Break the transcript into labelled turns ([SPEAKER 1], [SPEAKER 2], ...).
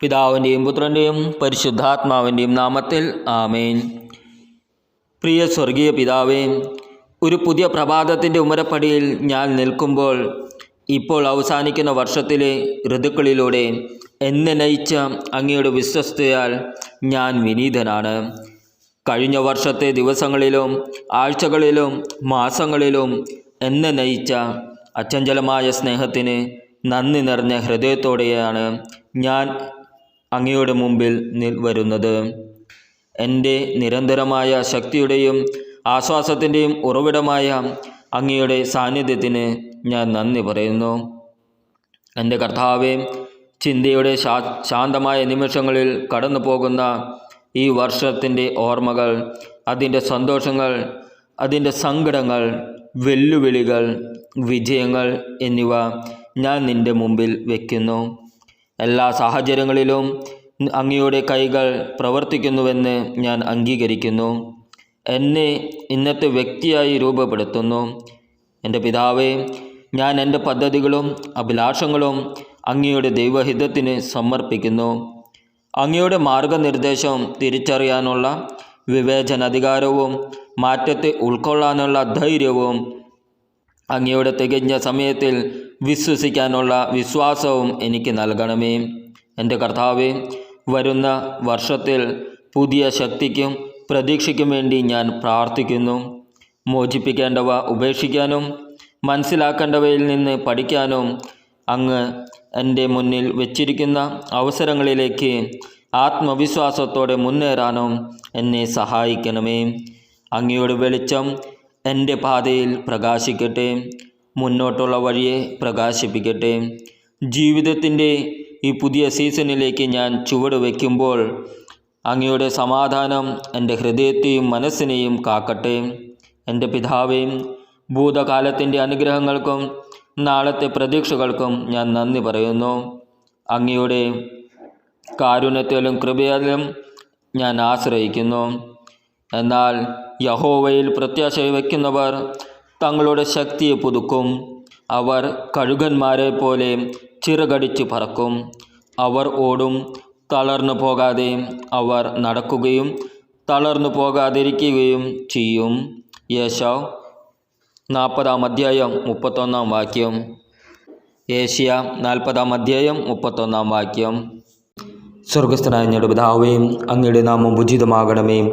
[SPEAKER 1] പിതാവിന്റെയും പുത്രന്റെയും പരിശുദ്ധാത്മാവിന്റെയും നാമത്തിൽ ആമേൻ. പ്രിയ സ്വർഗീയ പിതാവേ ഒരു പുതിയ പ്രഭാതത്തിന്റെ ഉമരപ്പടിയിൽ ഞാൻ നിൽക്കുമ്പോൾ ഇപ്പോൾ അവസാനിക്കുന്ന വർഷത്തിലെ ഋതുക്കളിലൂടെ എന്നെ നയിച്ച അങ്ങയുടെ വിശ്വസ്തയാൽ ഞാൻ വിനീതനാണ്. കഴിഞ്ഞ വർഷത്തെ ദിവസങ്ങളിലും ആഴ്ചകളിലും മാസങ്ങളിലും എന്നെ നയിച്ച അച്ചഞ്ചലമായ സ്നേഹത്തിന് നന്ദി നിറഞ്ഞ ഹൃദയത്തോടെയാണ് ഞാൻ അങ്ങയുടെ മുമ്പിൽ വരുന്നത്. എന്റെ നിരന്തരമായ ശക്തിയുടെയും ആശ്വാസത്തിന്റെയും ഉറവിടമായ അങ്ങയുടെ സാന്നിധ്യത്തിന് ഞാൻ നന്ദി പറയുന്നു. എന്റെ കർത്താവെ ചിന്തയുടെ ശാന്തമായ നിമിഷങ്ങളിൽ കടന്നു പോകുന്ന ഈ വർഷത്തിന്റെ ഓർമ്മകൾ അതിന്റെ സന്തോഷങ്ങൾ അതിന്റെ സങ്കടങ്ങൾ വെല്ലുവിളികൾ വിജയങ്ങൾ എന്നിവ ഞാൻ നിന്റെ മുമ്പിൽ വയ്ക്കുന്നു എല്ലാ സാഹചര്യങ്ങളിലും അങ്ങയുടെ കൈകൾ പ്രവർത്തിക്കുന്നുവെന്ന് ഞാൻ അംഗീകരിക്കുന്നു. എന്നെ ഇന്നത്തെ വ്യക്തിയായി രൂപപ്പെടുത്തുന്നു. എന്റെ പിതാവേ ഞാൻ എന്റെ പദ്ധതികളും അഭിലാഷങ്ങളും അങ്ങയുടെ ദൈവഹിതത്തിന് സമർപ്പിക്കുന്നു. അങ്ങയുടെ മാർഗനിർദ്ദേശം തിരിച്ചറിയാനുള്ള വിവേചനാധികാരവും മാറ്റത്തെ ഉൾക്കൊള്ളാനുള്ള ധൈര്യവും അങ്ങയുടെ തികഞ്ഞ സമയത്തിൽ വിശ്വസിക്കാനുള്ള വിശ്വാസവും എനിക്ക് നൽകണമേ. എന്റെ കർത്താവെ വരുന്ന വർഷത്തിൽ പുതിയ ശക്തിക്കും പ്രതീക്ഷയ്ക്കും വേണ്ടി ഞാൻ പ്രാർത്ഥിക്കുന്നു. മോചിപ്പിക്കേണ്ടവ ഉപേക്ഷിക്കാനും മനസ്സിലാക്കേണ്ടവയിൽ നിന്ന് പഠിക്കാനും അങ്ങ് എന്റെ മുന്നിൽ വച്ചിരിക്കുന്ന അവസരങ്ങളിലേക്ക് ആത്മവിശ്വാസത്തോടെ മുന്നേറാനും എന്നെ സഹായിക്കണമേ. അങ്ങയുടെ വെളിച്ചം എന്റെ പാതയിൽ പ്രകാശിക്കട്ടെ മുന്നോട്ടുള്ള വഴിയെ പ്രകാശിപ്പിക്കട്ടെ. ജീവിതത്തിന്റെ ഈ പുതിയ സീസണിലേക്ക് ഞാൻ ചുവട് വയ്ക്കുമ്പോൾ അങ്ങയുടെ സമാധാനം എന്റെ ഹൃദയത്തെയും മനസ്സിനെയും കാക്കട്ടെ. എന്റെ പിതാവേയും ഭൂതകാലത്തിന്റെ അനുഗ്രഹങ്ങൾക്കും നാളത്തെ പ്രതീക്ഷകൾക്കും ഞാൻ നന്ദി പറയുന്നു. അങ്ങയുടെ കാരുണ്യത്തിലും കൃപയിലും ഞാൻ ആശ്രയിക്കുന്നു. എന്നാൽ യഹോവയിൽ പ്രത്യാശ വയ്ക്കുന്നവർ തങ്ങളുടെ ശക്തിയെ പുതുക്കും. അവർ കഴുകന്മാരെ പോലെ ചിറകടിച്ചു പറക്കും. അവർ ഓടും തളർന്നു പോകാതെ അവർ നടക്കുകയും തളർന്നു പോകാതിരിക്കുകയും ചെയ്യും. യേശോ നാൽപ്പതാം അധ്യായം മുപ്പത്തൊന്നാം വാക്യം. ഏഷ്യ നാൽപ്പതാം അധ്യായം മുപ്പത്തൊന്നാം വാക്യം. സ്വർഗസ്ഥനായ ഞങ്ങളുടെ അങ്ങയുടെ നാമം ഉചിതമാകണമേ.